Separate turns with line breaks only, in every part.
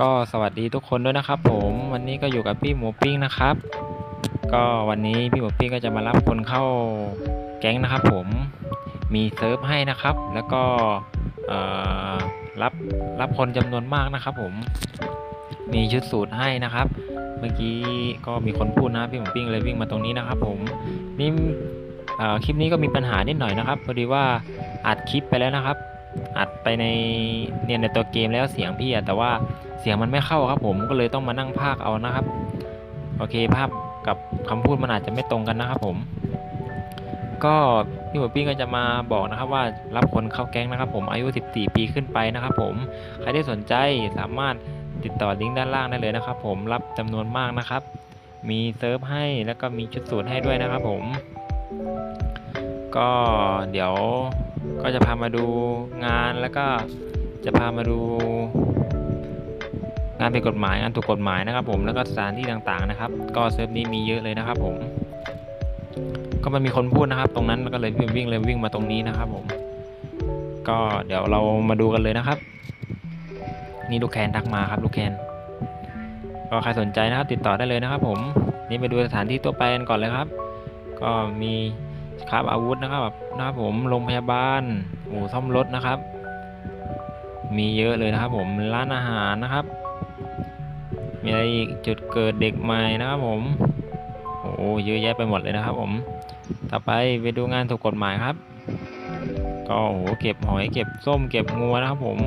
ก็สวัสดีทุกคนด้วยนะครับ ผมวันนี้ก็อยู่กับพี่หมูปิ้งนะครับ ก็วันนี้พี่หมูปิ้งก็จะมารับคนเข้าแก๊งนะครับ ผมมีเซิร์ฟให้นะครับ แล้วก็รับรับคนจำนวนมากนะครับ ผมมีชุดสูตรให้นะครับ เมื่อกี้ก็มีคนพูดนะพี่หมูปิ้งเลยวิ่งมาตรงนี้นะครับ ผมนี่คลิปนี้ก็มีปัญหานิดหน่อยนะครับพอดีว่าอัดคลิปไปแล้วนะครับ อัดไปในเนี่ยในตัวเกมแล้วเสียงพี่อะแต่ว่าเสียงมันไม่เข้าครับผมก็เลยต้องมานั่งพากย์เอานะครับ โอเคภาพกับคำพูดมันอาจจะไม่ตรงกันนะครับผม ก็พี่หมูปิ้งก็จะมาบอกนะครับว่ารับคนเข้าแก๊งนะครับ ผมอายุ 14 ปีขึ้นไปนะครับ ผมใครที่สนใจสามารถติดต่อลิงก์ด้านล่างได้เลยนะครับ ผมรับจำนวนมากนะครับ มีเซิร์ฟให้แล้วก็มีชุดสูตรให้ด้วยนะครับ ผม ก็เดี๋ยว ก็จะพามาดูงานแล้วก็จะพามาดูงานผิดกฎหมายงานถูกกฎหมายนะครับ ผมแล้วก็สถานที่ต่างๆนะครับ ก็เซิร์ฟนี้มีเยอะเลยนะครับ ผม ก็มันมีคนพูดนะครับ ตรงนั้นก็เลยวิ่งวิ่งเลยวิ่งมาตรงนี้นะครับ ผม ก็เดี๋ยวเรามาดูกันเลยนะครับ นี่ลูกแคนทักมาครับ ลูกแคนก็ใครสนใจนะครับ ติดต่อได้เลยนะครับ ผม นี่ไปดูสถานที่ตัวไปกันก่อนเลยครับ ก็มี ครับอาวุธนะครับแบบนะครับผมโรงพยาบาลอู่ซ่อมรถนะครับ มีเยอะเลยนะครับ ผมร้านอาหารนะครับ มีอะไรอีกจุดเกิดเด็กใหม่นะครับผมโอ้เยอะแยะไปหมดเลยนะครับ ผม ต่อไปไปดูงานถูกกฎหมายครับ ก็โอ้โหเก็บหอยเก็บส้มเก็บงัวนะครับ ผม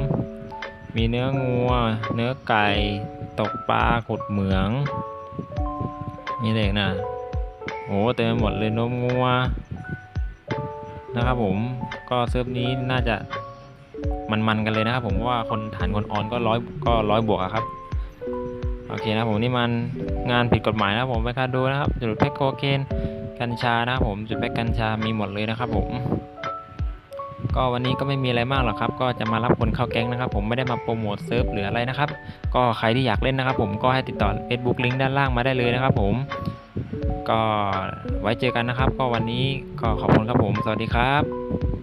มีเนื้องัว เนื้อไก่ตกปลาขุดเหมือง มีอะไรอีกนะโอ้เต็มหมดเลยนมงัว นะครับ ผมก็เซิร์ฟนี้น่าจะมันๆกันเลยนะครับ ผมเพราะว่าคนฐานคนออนก็ร้อยก็ร้อยบวกอะครับโอเคนะผมนี่มันงานผิดกฎหมายนะผมไปคาดูนะครับจุดแพ็กโคเคนกัญชานะครับผมจุดแพ็กกัญชามีหมดเลยนะครับ ผม ก็วันนี้ก็ไม่มีอะไรมากหรอกครับ ก็จะมารับคนเข้าแก๊งนะครับ ผมไม่ได้มาโปรโมทเซิร์ฟหรืออะไรนะครับ ก็ใครที่อยากเล่นนะครับ ผมก็ให้ติดต่อ Facebook ลิงก์ด้านล่างมาได้เลยนะครับ ผม ก็ไว้เจอกันนะครับ ก็วันนี้ก็ขอบคุณครับผม สวัสดีครับ